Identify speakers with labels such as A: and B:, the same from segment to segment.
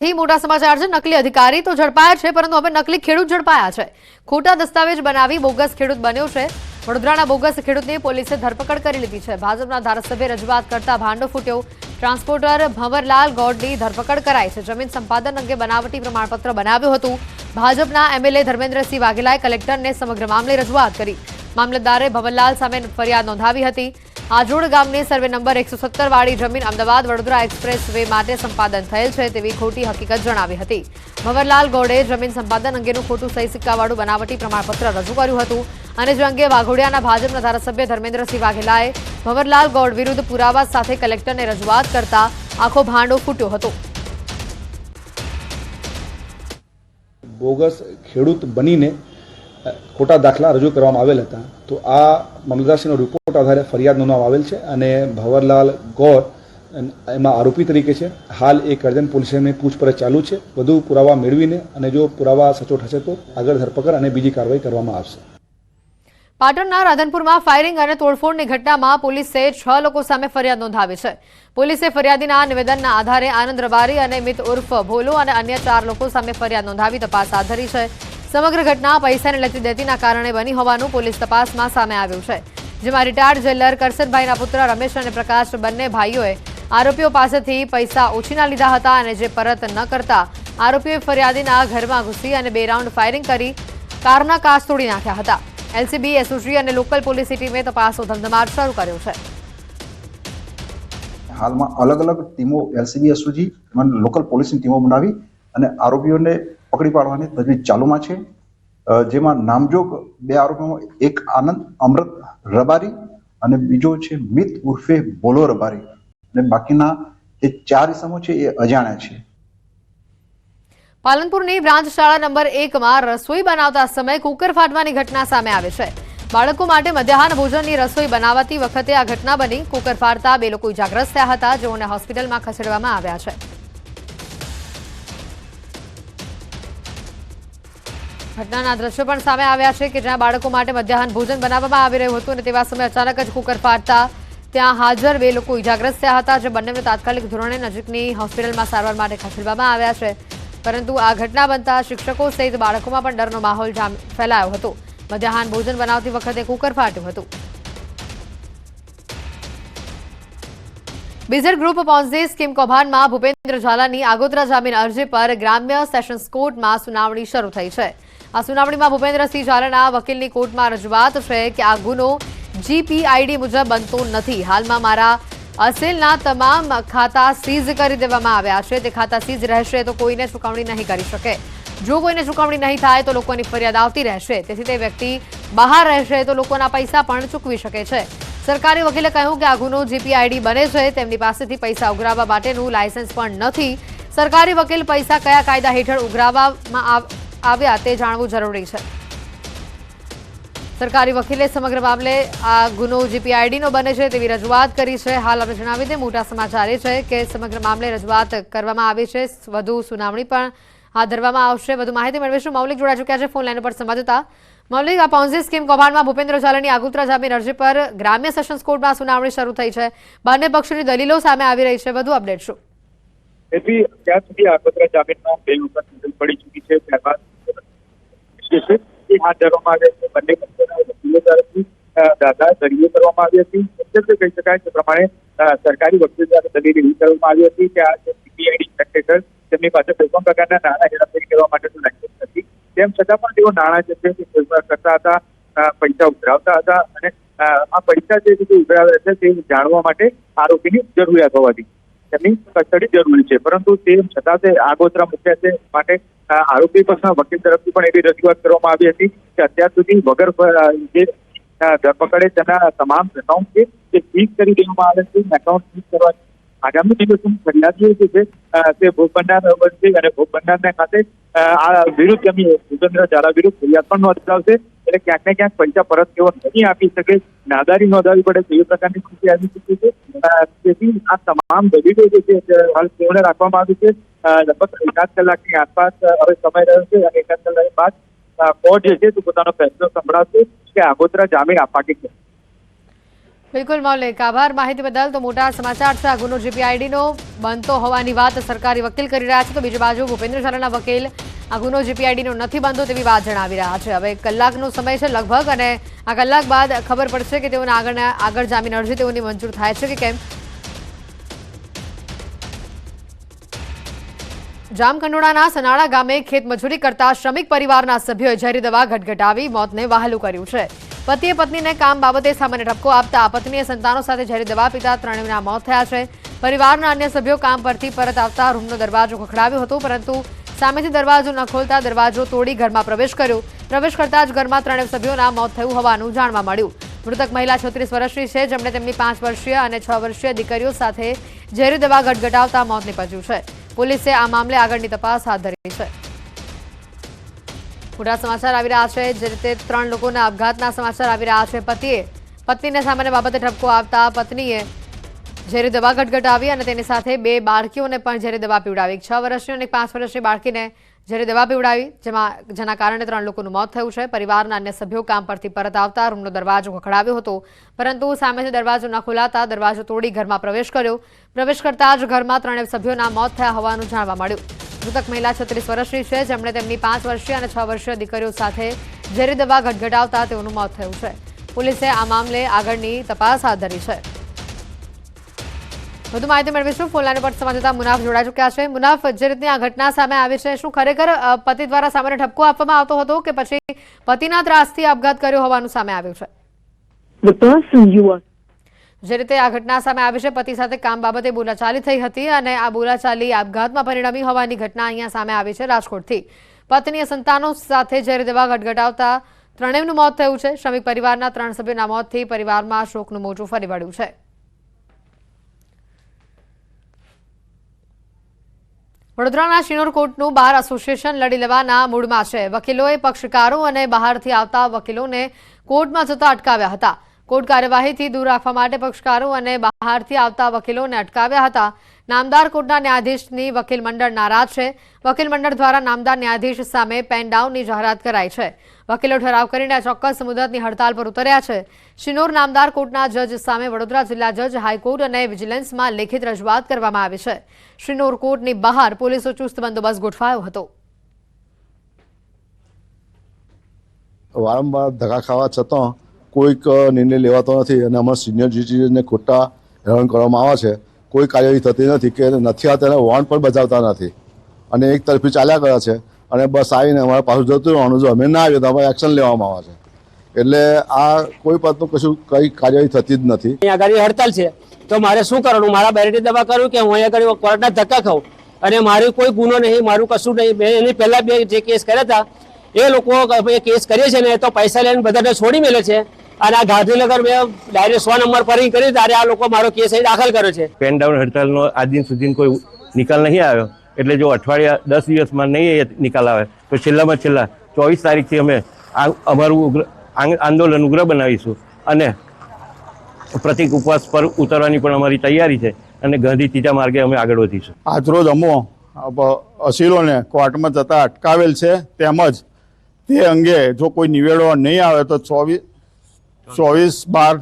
A: થી મોટા સમાચાર છે, નકલી અધિકારી તો ઝડપાયા છે, પરંતુ હવે નકલી ખેડૂત ઝડપાયા છે. ખોટા દસ્તાવેજ બનાવી બોગસ ખેડૂત બન્યો છે. વડોદરાના બોગસ ખેડૂતની પોલીસે ધરપકડ કરી લીધી છે. ભાજપના ધારાસભ્ય રજૂઆત કરતા ભાંડો ફૂટ્યો. ટ્રાન્સપોર્ટર ભંવરલાલ ગોડની ધરપકડ કરાઈ છે. જમીન સંપાદન અંગે બનાવટી પ્રમાણપત્ર બનાવ્યું હતું. ભાજપના એમએલએ ધર્મેન્દ્રસિંહ વાઘેલાએ કલેક્ટરને સમગ્ર મામલે રજૂઆત કરી. મામલતદારે ભવનલાલ સામે ફરિયાદ નોંધાવી હતી. આજોડ ગામની સર્વે નંબર એકસો વાળી જમીન અમદાવાદ વડોદરા એક્સપ્રેસ વે માટે સંપાદન થયેલ છે તેવી ખોટી હકીકત જણાવી હતી. ભંવરલાલ ગૌડે જમીન સંપાદન અંગેનું ખોટું સહી સિક્કાવાળું બનાવટી પ્રમાણપત્ર રજૂ કર્યું હતું અને જે અંગે વાઘોડિયાના ભાજપના ધારાસભ્ય ધર્મેન્દ્રસિંહ વાઘેલાએ ભંવરલાલ ગોડ વિરુદ્ધ પુરાવા સાથે કલેક્ટરને રજૂઆત કરતા આખો ભાંડો ફૂટ્યો હતો.
B: બોગસ ખેડૂત બનીને ખોટા દાખલા રજૂ કરવામાં આવેલ હતા. તો આ મામલતદારશ્રીનો રિપોર્ટ આધારે ફરિયાદ નોંધવામાં આવેલ છે અને ભવરલાલ ગૌર એમાં આરોપી તરીકે છે. હાલ એ કરજણ પોલીસની પૂછપરછ ચાલુ છે. વધુ પુરાવા મેળવીને અને જો પુરાવા સચોટ હશે તો આગળ ધરપકડ અને બીજી કાર્યવાહી કરવામાં આવશે.
A: પાટણના રાધનપુરમાં ફાયરિંગ અને તોડફોડની ઘટનામાં પોલીસે છ લોકો સામે ફરિયાદ નોંધાવી છે. પોલીસે ફરિયાદીના નિવેદનના આધારે આનંદ રબારી અને મિત ઉર્ફ ભોલો અને અન્ય ચાર લોકો સામે ફરિયાદ નોંધાવી તપાસ હાથ ધરી છે. સમગ્ર ઘટના પૈસાને લેતી દેતીના કારણે બની હોવાનું પોલીસ તપાસમાં સામે આવ્યું છે, જેમાં રિટાયર્ડ જેલર કરસનભાઈના પુત્ર રમેશ અને પ્રકાશ બંને ભાઈઓએ આરોપીઓ પાસેથી પૈસા ઓછીના લીધા હતા અને જે પરત ન કરતા આરોપીઓએ ફરિયાદીના ઘરમાં ઘૂસી અને બે રાઉન્ડ ફાયરિંગ કરી કારના કાચ તોડી નાખ્યા હતા. એલસીબી, એસઓજી અને લોકલ પોલીસની ટીમે તપાસનો ધમધમાટ શરૂ કર્યો છે.
C: હાલમાં અલગ અલગ ટીમો એલસીબી, એસઓજી લોકલ પોલીસની ટીમો બનાવી અને આરોપીઓને પકડી પાડવાની તજવીજ ચાલુમાં છે. જેમાં નામજોગ બે આરોપીઓમાં એક આનંદ, અમૃત રબારી અને બીજો છે મિત ઉર્ફે બોલો રબારી. અને બાકીના જે ચાર ઇસમો છે એ અજાણ્યા છે.
A: પાલનપુરની બ્રાન્ચ શાળા નંબર એકમાં રસોઈ બનાવતા સમયે કુકર ફાટવાની ઘટના સામે આવે છે. બાળકો માટે મધ્યાહન ભોજનની રસોઈ બનાવતી વખતે આ ઘટના બની. કુકર ફાટતા બે લોકો ઇજાગ્રસ્ત થયા હતા. જેઓને હોસ્પિટલમાં ખસેડવામાં આવ્યા છે. ઘટનાના દ્રશ્યો પણ સામે આવ્યા છે કે જ્યાં બાળકો માટે મધ્યાહન ભોજન બનાવવામાં આવી રહ્યું હતું અને તેવા સમયે અચાનક જ કુકર ફાટતા ત્યાં હાજર બે લોકો ઇજાગ્રસ્ત થયા હતા, જે બંનેને તાત્કાલિક ધોરણે નજીકની હોસ્પિટલમાં સારવાર માટે ખસેડવામાં આવ્યા છે. પરંતુ આ ઘટના બનતા શિક્ષકો સહિત બાળકોમાં પણ ડરનો માહોલ ફેલાયો હતો. મધ્યાહન ભોજન બનાવતી વખતે કુકર ફાટ્યું હતું. બીઝર ગ્રુપ પોન્ઝી સ્કીમ કૌભાંડમાં ભૂપેન્દ્ર ઝાલાની આગોતરા જામીન અરજી પર ગ્રામ્ય સેશન્સ કોર્ટમાં સુનાવણી શરૂ થઈ છે. આ સુનાવણીમાં ભૂપેન્દ્રસિંહ ઝાલાના વકીલની કોર્ટમાં રજૂઆત છે કે આ ગુનો જીપીઆઈડી મુજબ બનતો નથી. હાલમાં મારા અસેલના તમામ ખાતા સીઝ કરી દેવામાં આવ્યા છે. તે ખાતા સીઝ રહેશે તો કોઈને ચૂકવણી નહીં કરી શકે. જો કોઈને ચૂકવણી નહીં થાય તો લોકોની ફરિયાદ આવતી રહેશે. તેથી તે વ્યક્તિ બહાર રહેશે તો લોકોના પૈસા પણ ચૂકવી શકે છે. સરકારી વકીલે કહ્યું કે આ ગુનો જીપીઆઈડી બને છે. તેમની પાસેથી પૈસા ઉઘરાવવા માટેનું લાયસન્સ પણ નથી. સરકારી વકીલ પૈસા કયા કાયદા હેઠળ ઉઘરાવવામાં આવ્યા તે જાણવું જરૂરી છે. સરકારી વકીલે સમગ્ર મામલે આ ગુનો જીપીઆઈડીનો બને છે તેવી રજૂઆત કરી છે. હાલ આપણે જણાવી દઈએ, મોટા સમાચાર એ છે કે સમગ્ર મામલે રજૂઆત કરવામાં આવી છે. વધુ સુનાવણી પણ હાથ ધરવામાં આવશે. વધુ માહિતી મેળવીશું. મૌલિક જોડા ચૂક્યા છે ફોન લાઈન પર સંવાદદાતા. મૌલિક, આ પોન્ઝી સ્કીમ કૌભાંડમાં ભૂપેન્દ્ર ઝાલાની આગોતરા જામીન અરજી પર ગ્રામ્ય સેશન્સ કોર્ટમાં સુનાવણી શરૂ થઈ છે. બંને પક્ષોની દલીલો સામે આવી રહી છે. વધુ અપડેટ શું?
D: તેથી ત્યાં સુધી આગોતરા જામીનમાં બે વખત પડી ચૂકી છે. ત્યારબાદ જે છે, એ હાથ ધરવામાં આવ્યા છે. બંને પક્ષોના તરફથી દાદા દલીલો કરવામાં આવી હતી. અત્યંત કહી શકાય તે પ્રમાણે સરકારી વકીલ દ્વારા દલીલ એવી કરવામાં આવી હતી કે આ જે સીપીઆઈડી સેક્રેટર તેમની પાસે કોઈ પણ પ્રકારના નાણાં હેરાફેરી કરવા માટેનું લાયસન્સ નથી. તેમ છતાં પણ તેઓ નાણાં જે છે, તે કરતા હતા પૈસા ઉઘરાવતા હતા અને આ પૈસા જે રીતે તે ઉઘરાવ્યા છે, તે જાણવા માટે આરોપીની જરૂરિયાત હોવાથી તેમની કસ્ટડી જરૂરી છે. પરંતુ તેમ છતાં તે આગોતરા મૂક્યા છે, માટે આરોપી પક્ષના વકીલ તરફથી પણ એવી રજૂઆત કરવામાં આવી હતી કે અત્યાર સુધી વગર જે ધરપકડે તેના તમામ એકાઉન્ટ છે તે ફ્રીઝ કરી દેવામાં આવે છે. એકાઉન્ટ ફ્રીઝ કરવા આગામી દિવસોની ફરિયાદીઓ જે છે તે ભોગ બનનાર અને ભોગ બનનારને ખાતે આ વિરુદ્ધ તેમની ભૂપેન્દ્ર ઝાલા વિરુદ્ધ ફરિયાદ પણ નોંધાવશે. એટલે ક્યાંક ને ક્યાંક પૈસા પરત કેવો નહીં આપી શકે. નાદારી નોંધાવી પડે તે પ્રકારની સ્થિતિ આવી ચૂકી છે. તેથી આ તમામ દલીલો જે છે હાલ પૂર્ણ રાખવામાં આવી છે. લગભગ એકાદ કલાકની આસપાસ હવે સમય રહ્યો છે અને એકાદ કલાક બાદ કોર્ટ જે છે તે પોતાનો ફેસલો સંભળાવશે કે આગોતરા જામીન આપવા કે
A: બિલકુલ મૌલિક, આભાર. માહિતી બદલ તો મોટા સમાચાર છે. આ ગુનો જીપીઆઈડીનો બનતો હોવાની વાત સરકારી વકીલ કરી રહ્યા છે. તો બીજી બાજુ ભૂપેન્દ્ર ઝાલાના વકીલ આ ગુનો જીપીઆઈડીનો નથી બનતો તેવી વાત જણાવી રહ્યા છે. હવે કલાકનો સમય છે લગભગ અને આ કલાક બાદ ખબર પડશે કે તેઓને આગળ આગળ જામીન અરજી તેઓની મંજૂર થાય છે કે કેમ? જામકંડોળાના સનાળા ગામે ખેતમજૂરી કરતા શ્રમિક પરિવારના સભ્યોએ ઝેરી દવા ઘટઘટાવી મોતને વહાલું કર્યું છે. પતિએ પત્નીને કામ બાબતે સામાન્ય ઠપકો આપતા પત્નીએ સંતાનો સાથે ઝેરી દવા પીતા ત્રણેયના મોત થયા છે. પરિવારના અન્ય સભ્યો કામ પરથી પરત આવતા રૂમનો દરવાજો ખખડાવ્યો હતો, પરંતુ સામેથી દરવાજો ન ખોલતા દરવાજો તોડી ઘરમાં પ્રવેશ કર્યો. પ્રવેશ કરતા જ ઘરમાં ત્રણેય સભ્યોના મોત થયું હોવાનું જાણવા મળ્યું. મૃતક મહિલા છત્રીસ વર્ષની છે, જેમણે તેમની પાંચ વર્ષીય અને છ વર્ષીય દીકરીઓ સાથે ઝેરી દવા ગટગટાવતા મોત નીપજ્યું છે. પોલીસે આ મામલે આગળની તપાસ હાથ ધરી છે. મોટા સમાચાર આવી રહ્યા છે, જે રીતે ત્રણ લોકોના આપઘાતના સમાચાર આવી રહ્યા છે. પતિએ, પત્નીને સામાન્ય બાબતે ઠપકો આપતા પત્નીએ ઝેરી દવા ગટગટાવી અને તેની સાથે બે બાળકીઓને પણ ઝેરી દવા પીવડાવી. છ વર્ષની અને પાંચ વર્ષની બાળકીને ઝેરી દવા પીવડાવી, જેમાં, જેના કારણે ત્રણ લોકોનું મોત થયું છે. પરિવારના અન્ય સભ્યો કામ પરથી પરત આવતા રૂમનો દરવાજો ખખડાવ્યો હતો. પરંતુ સામેથી દરવાજો ન ખોલાતા દરવાજો તોડી ઘરમાં પ્રવેશ કર્યો. પ્રવેશ કરતા જ ઘરમાં ત્રણેય સભ્યોના મોત થયા હોવાનું જાણવા મળ્યું. મૃતક મહિલા છત્રીસ વર્ષની છે. જેમણે તેમની પાંચ વર્ષીય અને છ વર્ષીય દીકરીઓ સાથે ઝેરી દવા ગટગટાવતા તેઓનું મોત થયું છે. પોલીસે આ મામલે આગળની તપાસ હાથ ધરી છે. વધુ માહિતી મેળવીશું. ફોનલાઈન પર સંવાદદાતા મુનાફ જોડાઈ ચુક્યા છે. મુનાફ જે રીતની આ ઘટના સામે આવી છે શું ખરેખર પતિ દ્વારા સામાન્ય ઠપકો આપવામાં આવતો હતો કે પછી પતિના ત્રાસથી આપઘાત કર્યો હોવાનું સામે આવ્યું છે? જે રીતે આ ઘટના સામે આવી છે પતિ સાથે કામ બાબતે બોલાચાલી થઈ હતી અને આ બોલાચાલી આપઘાતમાં પરિણમી હોવાની ઘટના અહીંયા સામે આવી છે રાજકોટથી. પત્નીએ સંતાનો સાથે જ્યારે દવા ગટગટાવતા ત્રણેયનું મોત થયું છે. શ્રમિક પરિવારના ત્રણ સભ્યોના મોતથી પરિવારમાં શોકનું મોજું ફરી વળ્યું છે. વડોદરાના શિનોર કોર્ટનું બાર એસોસિએશન લડી લેવાના મૂડમાં છે. વકીલોએ પક્ષકારો અને બહારથી આવતા વકીલોને કોર્ટમાં જતા અટકાવ્યા હતા. કોર્ટ કાર્યવાહીથી દૂર રાખવા માટે પક્ષકારો અને બહારથી આવતા વકીલોને અટકાવ્યા હતા. નામદાર કોર્ટના ન્યાયાધીશની વકીલ મંડળ નારાજ છે. વકીલ મંડળ દ્વારા નામદાર ન્યાયાધીશ સામે પેન ડાઉનની જાહેરાત કરાઈ છે. વકીલો ઠરાવ કરીને આ ચોક્કસ મુદતની હડતાલ પર ઉતર્યા છે. શિનોર નામદાર કોર્ટના જજ સામે વડોદરા જિલ્લા જજ, હાઈકોર્ટ અને વિજિલન્સમાં લેખિત રજૂઆત કરવામાં આવી છે. શિનોર કોર્ટની બહાર પોલીસો ચુસ્ત બંદોબસ્ત ગોઠવાયો હતો.
E: વારંવાર ધક્કા ખાવા છતાં કોઈક નિર્ણય લેવાતો નથી અને અમારા સિનિયર સિટીઝનને ખોટા હેરાન કરવામાં આવે છે. કોઈ કાર્યવાહી થતી નથી કે નથી આવતા એને વોર્ન પણ બજાવતા નથી. અને એક તરફી ચાલ્યા કરે છે અને બસ આવીને અમારા પાછું જતું રહેવાનું જો અમે ના આવીએ તો અમારે એક્શન લેવામાં આવે છે. એટલે આ કોઈ પાતનું કશું કઈ કાર્યવાહી થતી જ નથી.
F: અહીંયા આગળ હડતાલ છે. તો મારે શું કરવાનું? મારા બેરેટી દવા કરું કે હું અહીંયા આગળ કોર્ટના ધક્કા ખાઉં? અને મારું કોઈ ગુનો નહીં, મારું કશું નહીં. મેં એની પહેલાં બે જે કેસ કર્યા હતા, એ લોકો એ કેસ કરીએ છે ને તો પૈસા લઈને બધાને છોડી મેલે છે. અને આ ગાંધીનગર મેં ડાયરેક્ટ સો નંબર પર કરી ત્યારે આ લોકો મારો કેસ અહીં દાખલ કર્યો છે.
G: પેન ડાઉન હડતાલનો આજ દિન સુધી કોઈ નિકાલ નહીં આવ્યો. એટલે જો અઠવાડિયા દસ દિવસમાં નહીં એ નિકાલ આવે તો છેલ્લામાં છેલ્લા ચોવીસ તારીખથી અમે આ અમારું ઉગ્ર આંદોલન ઉગ્ર બનાવીશું. અને પ્રતિક ઉપવાસ પર ઉતરવાની પણ અમારી તૈયારી છે અને ગાંધી ત્રીજા માર્ગે અમે આગળ વધીશું.
H: આજરોજ અમો અસીલોને કોર્ટમાં જતા અટકાવેલ છે. તેમજ તે અંગે જો કોઈ નિવેડવા નહીં આવે તો ચોવીસ ચોવીસ બાર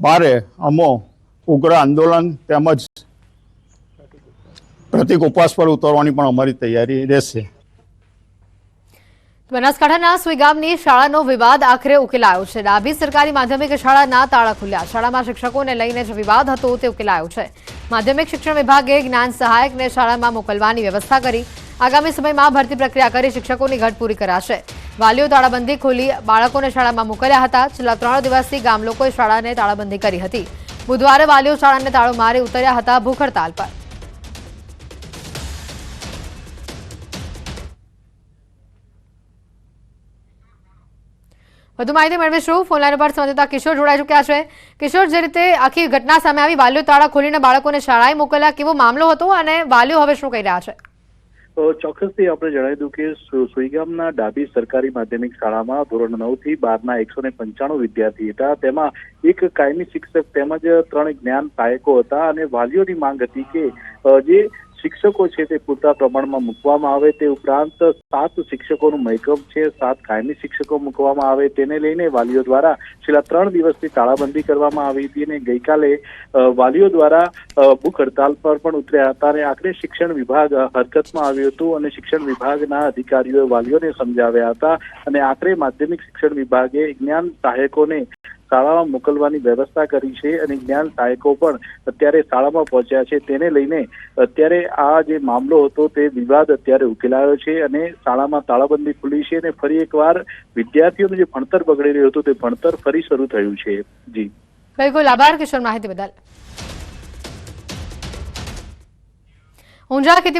H: બારે અમો ઉગ્ર આંદોલન તેમજ પ્રતિક ઉપવાસ પર ઉતરવાની પણ અમારી તૈયારી રહેશે.
A: બનાસકાંઠાના સુઈગામની શાળાનો વિવાદ આખરે ઉકેલાયો છે. ડાભી સરકારી માધ્યમિક શાળાના તાળા ખુલ્યા. શાળામાં શિક્ષકોને લઈને જે વિવાદ હતો તે ઉકેલાયો છે. માધ્યમિક શિક્ષણ વિભાગે જ્ઞાન સહાયકને શાળામાં મોકલવાની વ્યવસ્થા કરી આગામી સમયમાં ભરતી પ્રક્રિયા કરી શિક્ષકોની ઘટ પૂરી કરાશે. વાલીઓ તાળાબંધી ખોલી બાળકોને શાળામાં મોકલ્યા હતા. છેલ્લા ત્રણ દિવસથી ગામ લોકોએ શાળાને તાળાબંધી કરી હતી. બુધવારે વાલીઓ શાળાને તાળો મારી ઉતર્યા હતા ભૂખ હડતાલ પર. વધુ માહિતી મેળવીશું. ફોનલાઈન પર સંવાદદાતા કિશોર જોડાઈ ચૂક્યા છે. કિશોર, જે રીતે આખી ઘટના સામે આવી, વાલીઓ તાળા ખોલીને બાળકોને શાળાએ મોકલ્યા, કેવો મામલો હતો અને વાલીઓ હવે શું કહી રહ્યા છે?
I: ચોક્કસથી આપણે જણાવી દઉં કે સુઈગામના ડાબી સરકારી માધ્યમિક શાળામાં ધોરણ નવથી બારના એકસો ને પંચાણું વિદ્યાર્થી હતા. તેમાં એક કાયમી શિક્ષક તેમજ ત્રણ જ્ઞાન સહાયકો હતા અને વાલીઓની માંગ હતી કે જે શિક્ષકો છે તે પૂરતા પ્રમાણમાં મૂકવામાં આવે તે ઉપરાંત સાત શિક્ષકોનું મેકઅપ છે, સાત કાયમી શિક્ષકો મૂકવામાં આવે તેને લઈને વાલીઓ દ્વારા છેલ્લા ત્રણ દિવસથી તાળાબંધી કરવામાં આવી હતી અને ગઈકાલે વાલીઓ દ્વારા ભૂખ હડતાલ પર પણ ઉતર્યા હતા અને આખરે શિક્ષણ વિભાગ હરકતમાં આવ્યું હતું અને શિક્ષણ વિભાગના અધિકારીઓએ વાલીઓને સમજાવ્યા હતા અને આખરે માધ્યમિક શિક્ષણ વિભાગે જ્ઞાન સહાયકોને શાળામાં મોકલવાની વ્યવસ્થા કરી છે અને જ્ઞાન સહાયકો પણ અત્યારે શાળામાં પહોંચ્યા છે. તેને લઈને અત્યારે આ જે મામલો હતો તે વિવાદ અત્યારે ઉકેલાયો છે અને શાળામાં તાળાબંધી ખુલી છે અને ફરી એકવાર વિદ્યાર્થીઓનું જે ભણતર બગડી રહ્યું હતું તે ભણતર ફરી શરૂ થયું છે. જી.
A: બિલકુલ આભાર, કિશોર માહિતી બદલ. ઊંઝા